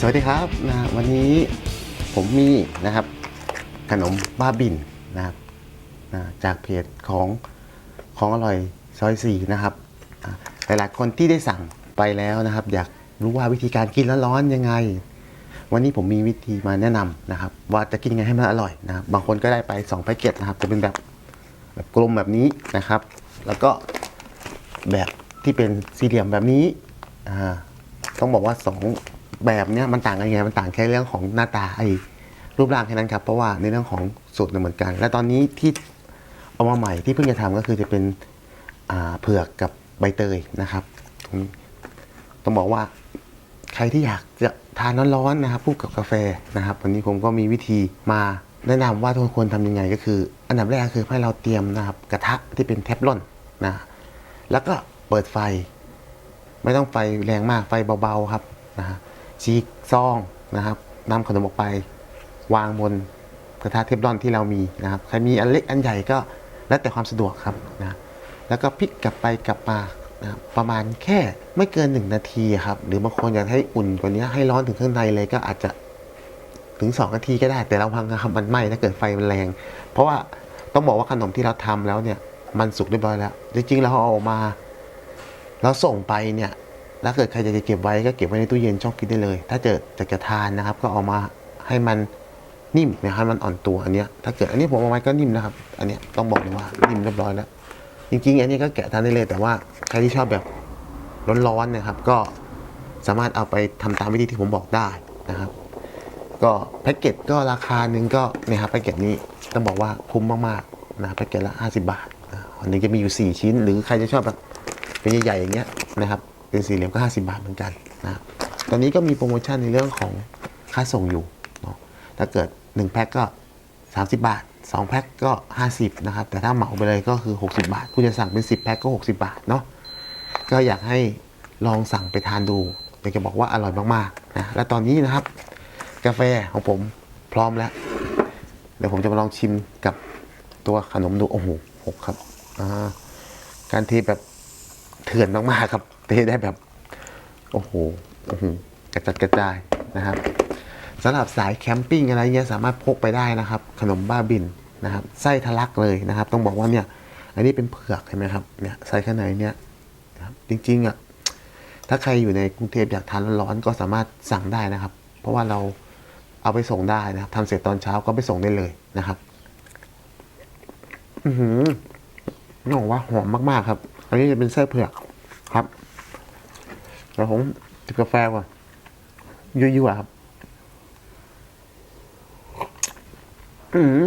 สวัสดีครับนะวันนี้ผมมีนะครับขนมบ้าบินนะครับนะจากเพจของของอร่อยซอยสี่นะครับอะหลายๆคนที่ได้สั่งไปแล้วนะครับ อยากรู้ว่าวิธีการกินแล้วร้อนยังไง วันนี้ผมมีวิธีมาแนะนำนะครับ ว่าจะกินยังไงให้มันอร่อยนะครับบางคนก็ได้ไป2แพ็กเกจนะครับจะเป็นแบบแบบกลมแบบนี้นะครับ แล้วก็แบบที่เป็นสี่เหลี่ยมแบบนี้ต้องบอกว่าสอง แบบเนี้ยมันต่างกันยังไงมันต่างแค่เรื่องของหน้าตาไอ้รูปร่างแค่นั้นครับ เพราะว่าในเรื่องของสูตรเนี่ยเหมือนกัน และตอนนี้ที่เอามาใหม่ที่เพิ่งจะทำก็คือจะเป็นเผือกกับใบเตยนะครับต้องบอกว่าใครที่อยากจะทานร้อนๆนะครับคู่กับกาแฟนะครับ วันนี้ผมก็มีวิธีมาแนะนำว่าทุกคนทำยังไงก็คือ อันดับแรกคือให้เราเตรียมนะครับกระทะที่เป็นเทฟลอนนะแล้วก็เปิดไฟ ไม่ต้องไฟแรงมากไฟเบาๆครับนะฮะ ฉีกซองนะครับนำขนมออกไป วางบนกระทะเทฟลอนที่เรามีนะครับใครมีอันเล็กอันใหญ่ก็แล้วแต่ความสะดวกครับนะแล้วก็พลิกกลับไปกลับมานะรบประมาณแค่ไม่เกินหนึ่งนาทีครับหรือบางคนอยากให้อุ่นกว่านี้ให้ร้อนถึงข้างในเลยก็อาจจะถึง 2 นาทีก็ได้ แต่ระวังนะครับมันไหม้ถ้าเกิดไฟมันแรง เพราะว่าต้องบอกว่าขนมที่เราทำแล้วเนี่ยมันสุกเรียบร้อยแล้ว จริงๆเราเอาออกมาแล้วส่งไปเนี่ย ถ้าเกิดใครอยากจะเก็บไว้ก็เก็บไว้ในตู้เย็นช่องฟิตได้เลย ถ้าเกิดจะจะทานนะครับ ก็เอามาให้มันนิ่มนะให้มันอ่อนตัวอันเนี้ยถ้าเกิดอันนี้ผมเอาไว้ก็นิ่มนะครับ อันเนี้ยต้องบอกเลยว่านิ่มเรียบร้อยแล้วจริงๆ อันนี้ก็แกะทานได้เลย แต่ว่าใครที่ชอบแบบร้อนๆนะครับ ก็สามารถเอาไปทำตามวิธีที่ผมบอกได้นะครับ ก็แพ็กเกจก็ราคาหนึ่งก็เนี่ยครับแพ็กเกจนี้ต้องบอกว่าคุ้มมากๆนะแพ็กเกจละ 50 บาทนะอันนี้จะมีอยู่ 4 ชิ้น หรือใครจะชอบแบบเป็นใหญ่ๆอย่างเงี้ยนะครับ เป็นสี่เหลี่ยมก็ 50 บาทเหมือนกันนะครับตอนนี้ก็มีโปรโมชั่นในเรื่องของค่าส่งอยู่เนาะถ้าเกิด1แพ็คก็ 30 บาท 2 แพ็คก็ 50 นะครับ แต่ถ้าเหมาไปเลยก็คือ 60 บาท คุณจะสั่งเป็น 10 แพ็คก็ 60 บาทเนาะก็อยากให้ลองสั่งไปทานดูอยากจะบอกว่าอร่อยมากๆนะและตอนนี้นะครับ กาแฟของผมพร้อมแล้ว เดี๋ยวผมจะมาลองชิมกับตัวขนมดูโอ้โหหกครับ การเทแบบเถื่อนมากๆครับ เทได้แบบโอ้โหโอ้โหกระจัดกระจายนะครับสำหรับสายแคมปิ้งอะไรเงี้ยสามารถพกไปได้นะครับ ขนมบ้าบินนะครับไส้ทะลักเลยนะครับ ต้องบอกว่าเนี่ย อันนี้เป็นเผือกเห็นไหมครับเนี่ยไส้ข้างในเนี่ยครับจริงๆอะถ้าใครอยู่ในกรุงเทพอยากทานร้อนๆก็สามารถสั่งได้นะครับ เพราะว่าเราเอาไปส่งได้นะครับทำเสร็จตอนเช้าก็ไปส่งได้เลยนะครับอือหือต้องบอกว่าหอมมากๆครับ อันนี้จะเป็นไส้เผือกครับ เดี๋ยวผมจิบกาแฟก่อนยั่วๆครับ อืม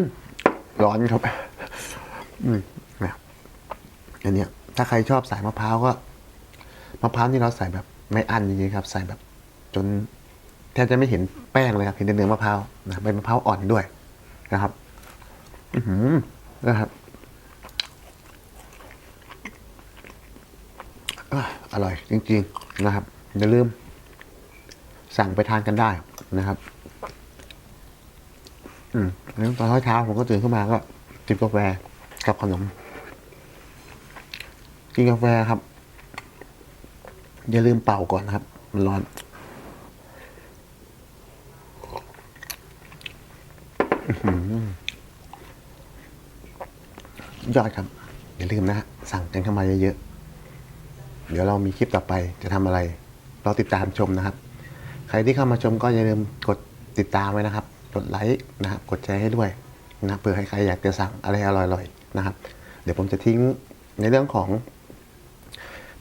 ร้อนครับ อืมนะอันเนี้ย ถ้าใครชอบใสายมะพร้าวก็มะพร้าวนี่เราใส่แบบ ไม่อั้นจริงๆครับ ใส่แบบ จนแทบจะไม่เห็นแป้งเลยครับ เห็นแต่เนื้อมะพร้าวนะเป็นมะพร้าวอ่อนด้วยนะครับ อือหือนะครับออร่อยจริงๆ นะครับอย่าลืม สั่งไปทานกันได้นะครับ อืมแล้วตอนเช้าผมก็ตื่นขึ้นมาก็จิบกาแฟกับขนม กินกาแฟครับ อย่าลืมเป่าก่อนนะครับ มันร้อน ยอดครับ อย่าลืมนะฮะสั่งกันเข้ามาเยอะๆ เดี๋ยวเรามีคลิปต่อไปจะทำอะไรเราติดตามชมนะครับ ใครที่เข้ามาชมก็อย่าลืมกดติดตามไว้นะครับ กดไลค์นะครับ กดแชร์ให้ด้วยนะเผื่อใครอยากจะสั่งอะไรอร่อยๆนะครับ เดี๋ยวผมจะทิ้งในเรื่องของ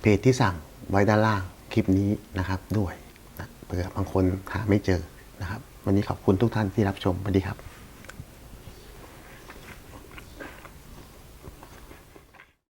เพจที่สั่งไว้ด้านล่างคลิปนี้นะครับด้วยนะเผื่อบางคนหาไม่เจอนะครับ วันนี้ขอบคุณทุกท่านที่รับชมสวัสดีครับ